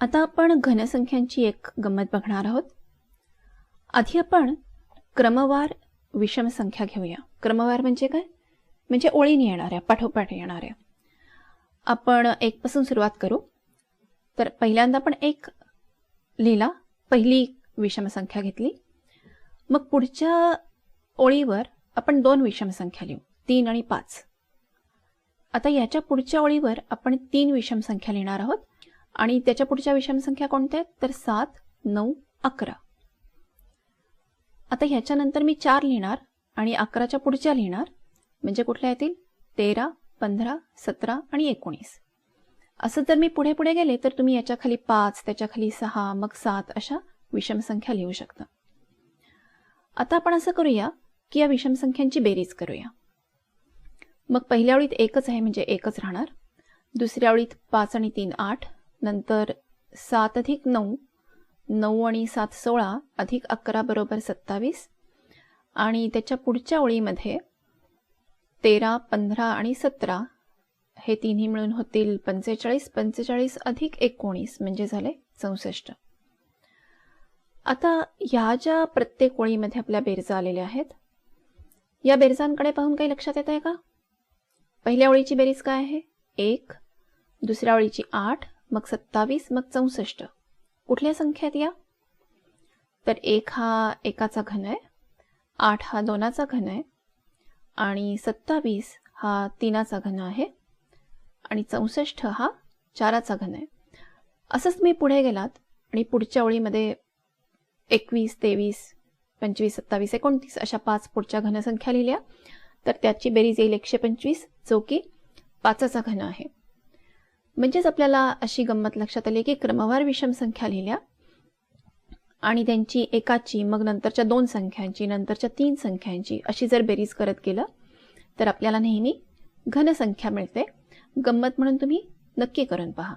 आता आपण घनसंख्यांची एक गंमत बघणार आहोत. आधी आपण क्रमवार विषम संख्या घेऊया. क्रमवार म्हणजे काय? म्हणजे ओळीने येणाऱ्या पाठोपाठ येणाऱ्या. आपण एकपासून सुरुवात करू. तर पहिल्यांदा आपण एक लिहिला पहिली विषम संख्या घेतली. मग पुढच्या ओळीवर आपण दोन विषम संख्या लिहू तीन आणि पाच. आता याच्या पुढच्या ओळीवर आपण तीन विषम संख्या लिहिणार आहोत. आणि त्याच्या पुढच्या विषमसंख्या कोणत्या आहेत? तर सात नऊ अकरा. आता ह्याच्यानंतर मी चार लिहिणार आणि अकराच्या पुढच्या लिहिणार. म्हणजे कुठल्या येतील? तेरा पंधरा सतरा आणि एकोणीस. असं जर मी पुढे पुढे गेले तर तुम्ही याच्या खाली पाच त्याच्याखाली सहा मग सात अशा विषमसंख्या लिहू शकता. आता आपण असं करूया की या विषमसंख्यांची बेरीज करूया. मग पहिल्या ओळीत एकच आहे म्हणजे एकच राहणार. दुसऱ्या ओळीत पाच आणि तीन आठ. नंतर सात अधिक नऊ नऊ आणि सात सोळा अधिक अकरा बरोबर सत्तावीस. आणि त्याच्या पुढच्या ओळीमध्ये तेरा पंधरा आणि सतरा हे तिन्ही मिळून होतील पंचेचाळीस पंचेचाळीस अधिक एकोणीस म्हणजे झाले चौसष्ट. आता ह्या ज्या प्रत्येक ओळीमध्ये आपल्या बेरजा आलेल्या आहेत या बेरजांकडे पाहून काही लक्षात येत आहे का? पहिल्या ओळीची बेरीज काय आहे? एक दुसऱ्या ओळीची आठ मग सत्तावीस मग चौसष्ट. कुठल्या संख्यात या? तर एक हा एकाचा घन आहे आठ हा दोनाचा घन आहे आणि सत्तावीस हा तीनाचा घन आहे आणि चौसष्ट हा चाराचा घन आहे. असंच मी पुढे गेलात आणि पुढच्या ओळीमध्ये एकवीस तेवीस पंचवीस सत्तावीस एकोणतीस अशा पाच पुढच्या घनसंख्या लिहिल्या. तर त्याची बेरीज येईल एकशे पंचवीस जो की पाचाचा घन आहे. म्हणजेच आपल्याला अशी गंमत लक्षात आली की क्रमवार विषम संख्या लिहिल्या आणि त्यांची एकाची मग नंतरच्या दोन संख्यांची नंतरच्या तीन संख्यांची अशी जर बेरीज करत गेलं तर आपल्याला नेहमी घनसंख्या मिळते. गंमत म्हणून तुम्ही नक्की करून पहा.